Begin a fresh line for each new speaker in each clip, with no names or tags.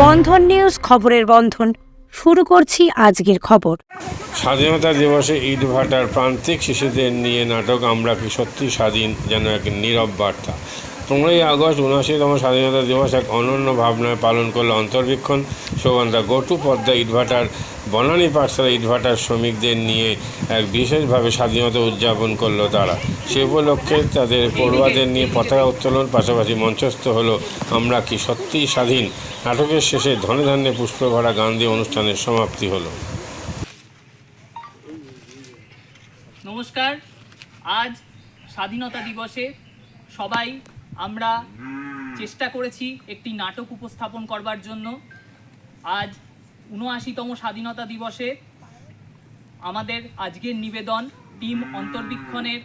বন্ধন news খবরের বন্ধন। শুরু করছি আজকের খবর।
স্বাধীনতা দিবসে ইট ভাটার প্রান্তিক শিশুদের নিয়ে নাটক, আমরা কি সত্যি স্বাধীন? যেন এক নীরব বার্তা। পনেরোই আগস্ট উনআশিতম স্বাধীনতা দিবস এক অনন্য ভাবনায় পালন করল অন্তর্বীক্ষণ সুগন্ধা গটু পদ্মা ইটভাটার, বনানী পাঠশালা ইটভাটার শ্রমিকদের নিয়ে এক বিশেষভাবে স্বাধীনতা উদযাপন করল তারা। সে উপলক্ষে তাদের পড়ুয়াদের নিয়ে পতাকা উত্তোলন পাশাপাশি মঞ্চস্থ হলো আমরা কি সত্যিই স্বাধীন? নাটকের শেষে ধনে ধান্যে পুষ্প ভরা গান দিয়ে অনুষ্ঠানের সমাপ্তি হলো।
নমস্কার। আজ স্বাধীনতা দিবসে সবাই আমরা চেষ্টা করেছি একটি নাটক উপস্থাপন করবার জন্য। আজ উনআশিতম স্বাধীনতা দিবসে আমাদের আজকের নিবেদন টিম অন্তর্বীক্ষণের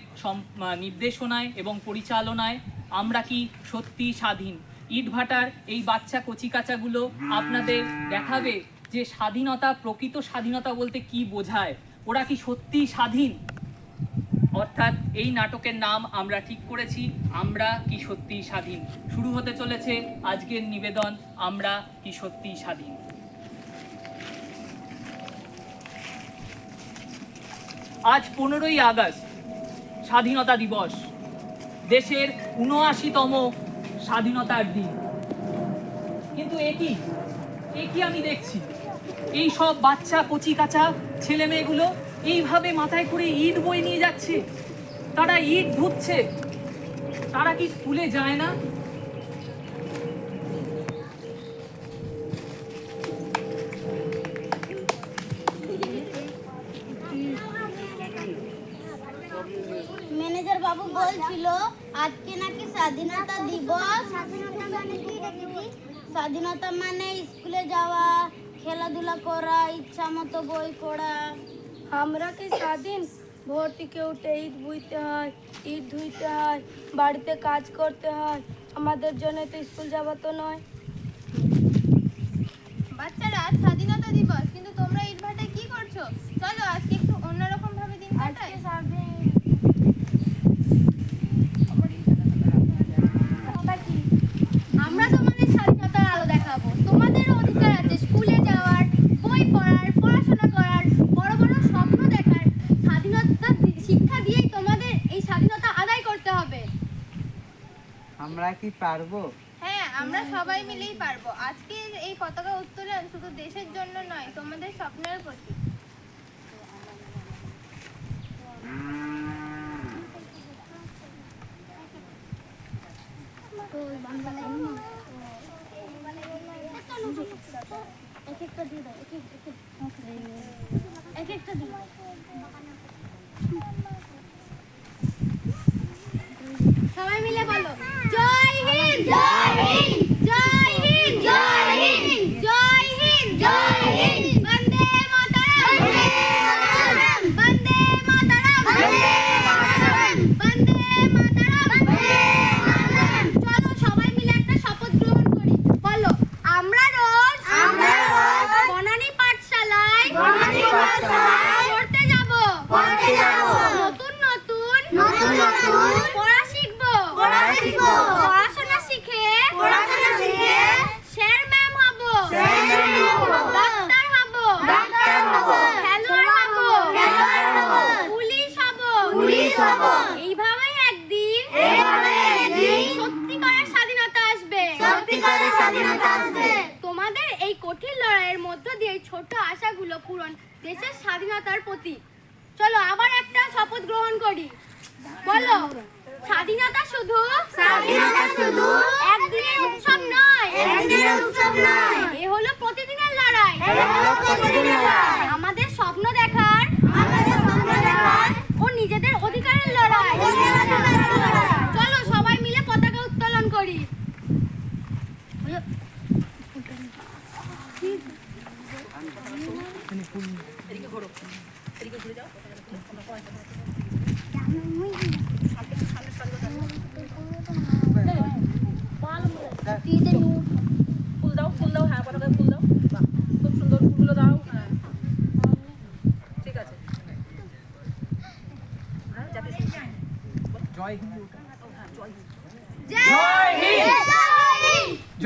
নির্দেশনায় এবং পরিচালনায় আমরা কি সত্যি স্বাধীন? ইটভাটার এই বাচ্চা কচিকাচাগুলো আপনাদের দেখাবে যে স্বাধীনতা, প্রকৃত স্বাধীনতা বলতে কি বোঝায়? ওরা কি সত্যি স্বাধীন? অর্থাৎ এই নাটকের নাম আমরা ঠিক করেছি, আমরা কি সত্যি স্বাধীন? শুরু হতে চলেছে আজকের নিবেদন, আমরা কি সত্যি স্বাধীন? আজ পনেরোই আগস্ট, স্বাধীনতা দিবস, দেশের উনআশিতম স্বাধীনতার দিন। কিন্তু একই একই আমি দেখছি? এই সব বাচ্চা, কচি কাঁচা ছেলে মেয়েগুলো এইভাবে মাথায় করে ইট বই নিয়ে যাচ্ছে। তারা ইট ধুচ্ছে। তারা কি স্কুলে যায় না?
ম্যানেজার বাবু বলছিল, আজকে নাকি স্বাধীনতা দিবস। স্বাধীনতা মানে স্কুলে যাওয়া, খেলাধুলা করা ইচ্ছা মতো বই পড়া।
আমরা কি স্বাধীন? ভোর থেকে উঠে ঈদ বুইতে হয় ইট ধুইতে হয় বাড়িতে কাজ করতে হয়। আমাদের জন্য তো স্কুল যাওয়া তো নয়।
বাচ্চারা স্বাধীনতা দিবস কিন্তু তোমরা ইট ভাটায় কি করছ? চলো আজকে একটু অন্যরকম ভাবে দিন কাটাই আমরা তোমাদের স্বাধীনতার আলো দেখাবো তোমাদেরও অধিকার আছে স্কুলে যাওয়ার বই পড়ার পড়াশোনা করার বড় বড় স্বপ্ন দেখার স্বাধীনতা দি- শিক্ষা দিয়েই তোমাদের এই স্বাধীনতা আদায় করতে হবে
আমরা কি পারব?
হ্যাঁ আমরা সবাই মিলেই পারব। আজকে এই পতাকা উত্তোলন শুধু দেশের জন্য নয় তোমাদের স্বপ্নের প্রতি এক একটা দিয়ে দাও এক এক একটা দিয়ে সবাই মিলে বলো জয় হিন্দ জয় হিন্দ জয় হিন্দ জয় হিন্দ জয় হিন্দ জয় হিন্দ বন্দে মাতরম বন্দে মাতরম বন্দে মাতরম বন্দে মাতরম বন্দে মাতরম চলো সবাই মিলে একটা শপথ গ্রহণ করি বলো আমরা রোজ আমরা রোজ বনানী পাঠশালায় বনানী পাঠশালায় পড়তে যাব পড়তে যাব নতুন নতুন নতুন নতুন পড়া শিখব পড়া শিখব পড়াশোনা শিখে পড়াশোনা শিখে স্যার ম্যাম হব স্যার ম্যাম হব ডাক্তার হব ডাক্তার হব খেলোয়াড় হব খেলোয়াড় হব পুলিশ হব পুলিশ হব এইভাবেই একদিন এইভাবে একদিন সত্যিকারের স্বাধীনতা আসবে সত্যিকারের স্বাধীনতা আসবে তোমাদের এই কঠিন লড়াইয়ের মধ্য দিয়ে এই ছোট আশাগুলো পূরণ দেশের স্বাধীনতার প্রতীক। চলো আবার
জয় হিন্দ।
জয় হিন্দ।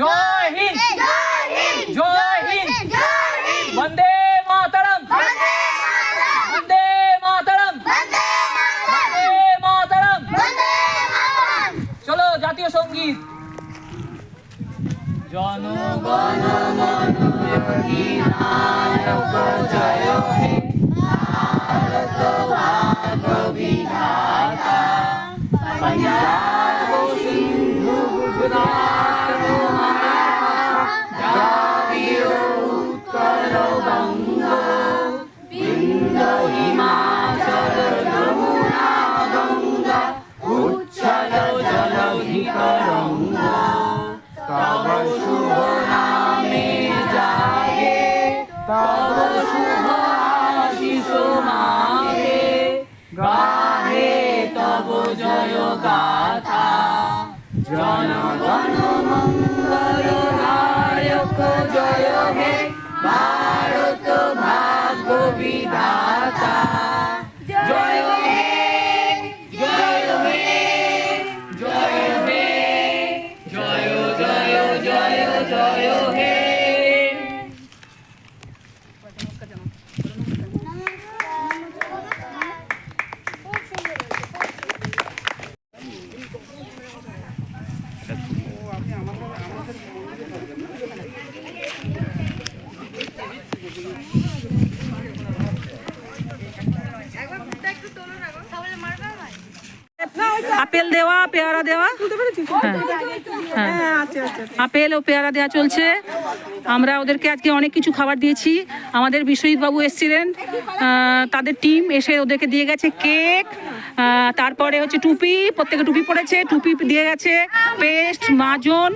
জয় হিন্দ। জয় হিন্দ।
জয় হিন্দ।
বন্দে মাতরম। বন্দে মাতরম। বন্দে মাতরম। চলো জাতীয় সংগীত। জনগণ মন জয় হে।
আপেল ও পেয়ারা দেওয়া চলছে। আমরা ওদেরকে আজকে অনেক কিছু খাবার দিয়েছি। আমাদের বিশ্বজিৎ বাবু এসেছিলেন। তাদের টিম এসে ওদেরকে দিয়ে গেছে কেক। তারপরে হচ্ছে টুপি, প্রত্যেকে টুপি পরেছে, টুপি দিয়ে গেছে পেস্ট, মাজন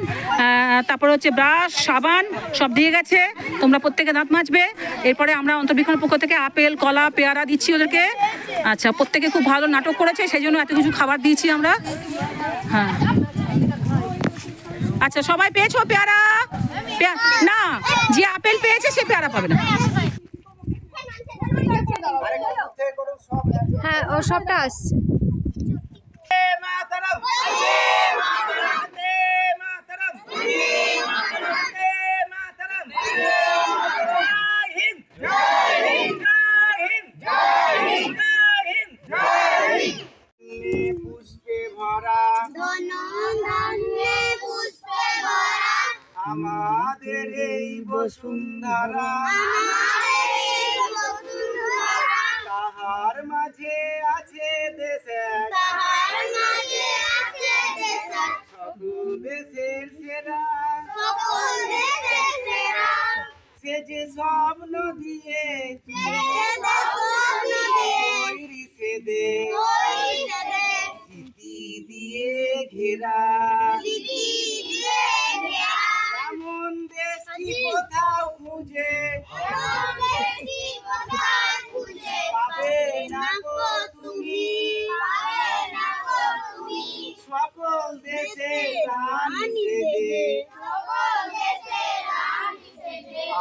তারপরে হচ্ছে ব্রাশ, সাবান, সব দিয়ে গেছে। তোমরা প্রত্যেকে দাঁত মাজবে। এরপরে আমরা অন্তর্বীক্ষণ পক্ষ থেকে আপেল, কলা, পেয়ারা দিচ্ছি ওদেরকে। আচ্ছা প্রত্যেকে খুব ভালো নাটক করেছে সেই জন্য এত কিছু খাবার দিয়েছি আমরা। হ্যাঁ। আচ্ছা সবাই পেয়েছ পেয়ারা? পেয়া- না যে আপেল পেয়েছে সে পেয়ারা পাবে না।
হ্যাঁ ও সবটা আসছে।
দেশের সেরা।
সকল দেশের সেরা।
সে যে স্বপ্ন দিয়ে তৈরি সে দে। স্মৃতি দিয়ে ঘেরা। এমন দেশটি কোথাও খুঁজে। পাবে না তুমি।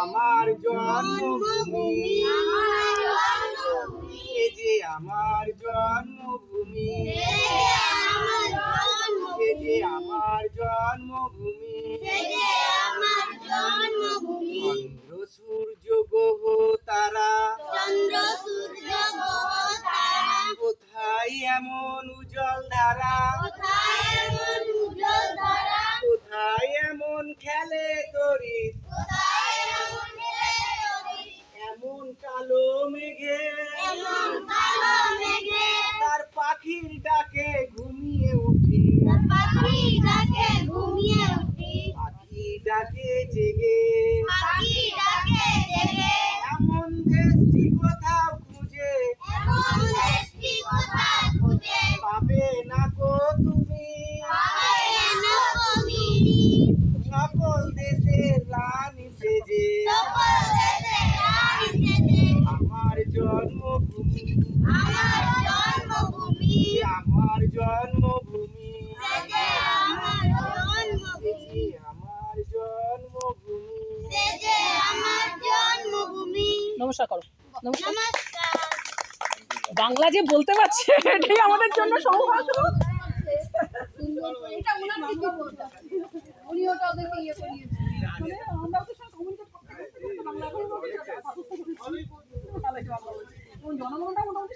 আমার জন্মভূমি এ যে আমার জন্মভূমি এ যে আমার জন্মভূমি, চন্দ্র, সূর্য, গ্রহ, তারা
চন্দ্র সূর্য গ্রহ তারা
কোথায় এমন উজ্জ্বল ধারা
কোথায় এমন উজ্জ্বল তারা
কোথায় এমন খেলে তরিত
কোথায় এমন
কালো মেঘে
কালো মেঘে
তার পাখির ডাকে ঘুমিয়ে উঠি।
পাখি ডাকে ঘুমিয়ে উঠি।
পাখি ডাকে জেগে
পাখি ডাকে জেগে
এমন দেশটি কোথাও খুঁজে
এমন দেশটি কোথায় খুঁজে
পাবে না গো তুমি
পাবে না কমিনি
সকল দেশের রানী সেজে
সকল দেশে রানী সেজে
আমার জন্মভূমি
আমার জন্মভূমি
আমার জন্মভূমি
সেজে আমার জন্মভূমি
এ আমার জন্মভূমি
সেজে আমার জন্মভূমি
নমস্কার করো। নমস্কার। বাংলা যে বলতে পারছে এটাই আমাদের জন্য সৌভাগ্য।
ইয়ে
মানে জনগণটা মোটামুটি